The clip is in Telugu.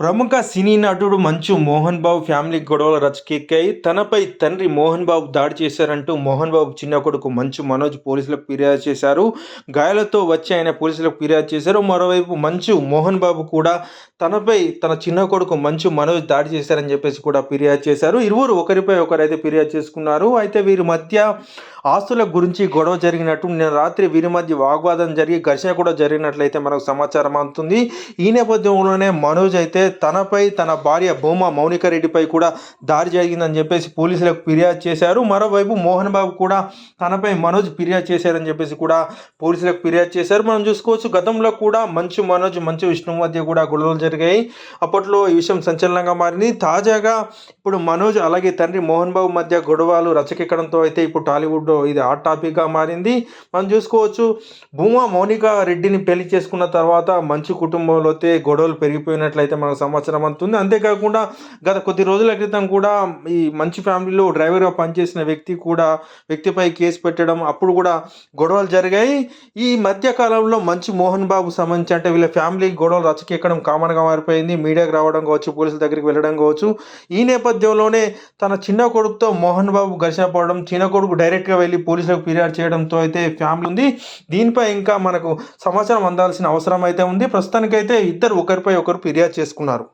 ప్రముఖ సినీ నటుడు మంచు మోహన్ బాబు ఫ్యామిలీ గొడవలు రచకెక్కాయి. తనపై తండ్రి మోహన్ బాబు దాడి చేశారంటూ మోహన్ బాబు చిన్న కొడుకు మంచు మనోజ్ పోలీసులకు ఫిర్యాదు చేశారు. గాయాలతో వచ్చి ఆయన పోలీసులకు ఫిర్యాదు చేశారు. మరోవైపు మంచు మోహన్ బాబు కూడా తనపై తన చిన్న కొడుకు మంచు మనోజ్ దాడి చేశారని చెప్పేసి కూడా ఫిర్యాదు చేశారు. ఇరువురు ఒకరిపై ఒకరైతే ఫిర్యాదు చేసుకున్నారు. అయితే వీరి మధ్య ఆస్తుల గురించి గొడవ జరిగినట్టు నిన్న రాత్రి వీరి మధ్య వాగ్వాదం జరిగి ఘర్షణ కూడా జరిగినట్లయితే మనకు సమాచారం అందుతుంది. ఈ నేపథ్యంలోనే మనోజ్ అయితే తనపై తన భార్య భూమా మౌనిక రెడ్డిపై కూడా దాడి జరిగిందని చెప్పేసి పోలీసులకు ఫిర్యాదు చేశారు. మరోవైపు మోహన్ బాబు కూడా తనపై మనోజ్ ఫిర్యాదు చేశారని చెప్పేసి కూడా పోలీసులకు ఫిర్యాదు చేశారు. మనం చూసుకోవచ్చు గతంలో కూడా మంచు మనోజ్ మంచు విష్ణు మధ్య కూడా గొడవలు జరిగాయి. అప్పట్లో ఈ విషయం సంచలనంగా మారింది. తాజాగా ఇప్పుడు మనోజ్ అలాగే తండ్రి మోహన్ బాబు మధ్య గొడవలు రచకెక్కడంతో అయితే ఇప్పుడు టాలీవుడ్ ఇది హాట్ టాపిక్గా మారింది. మనం చూసుకోవచ్చు భూమా మౌనిక రెడ్డిని పెళ్ళి చేసుకున్న తర్వాత మంచు కుటుంబంలో అయితే గొడవలు పెరిగిపోయినట్లయితే మనకు సంవత్సరం అంతుంది అంతేకాకుండా గత కొద్ది రోజుల క్రితం కూడా ఈ మంచి ఫ్యామిలీలో డ్రైవర్గా పనిచేసిన వ్యక్తి కూడా వ్యక్తిపై కేసు పెట్టడం అప్పుడు కూడా గొడవలు జరిగాయి. ఈ మధ్య కాలంలో మంచి మోహన్ బాబు సంబంధించి అంటే వీళ్ళ ఫ్యామిలీ గొడవలు రచకెక్కడం కామన్గా మారిపోయింది. మీడియాకి రావడం కావచ్చు పోలీసుల దగ్గరికి వెళ్ళడం కావచ్చు. ఈ నేపథ్యంలోనే తన చిన్న కొడుకుతో మోహన్ బాబు ఘర్షణ పడడం చిన్న కొడుకు డైరెక్ట్గా వెళ్ళి పోలీసులకు ఫిర్యాదు చేయడంతో అయితే ఫ్యామిలీ ఉంది. దీనిపై ఇంకా మనకు సమాచారం అందాల్సిన అవసరం అయితే ఉంది. ప్రస్తుతానికైతే ఇద్దరు ఒకరిపై ఒకరు ఫిర్యాదు చేసుకుంటారు చేసుకున్నారు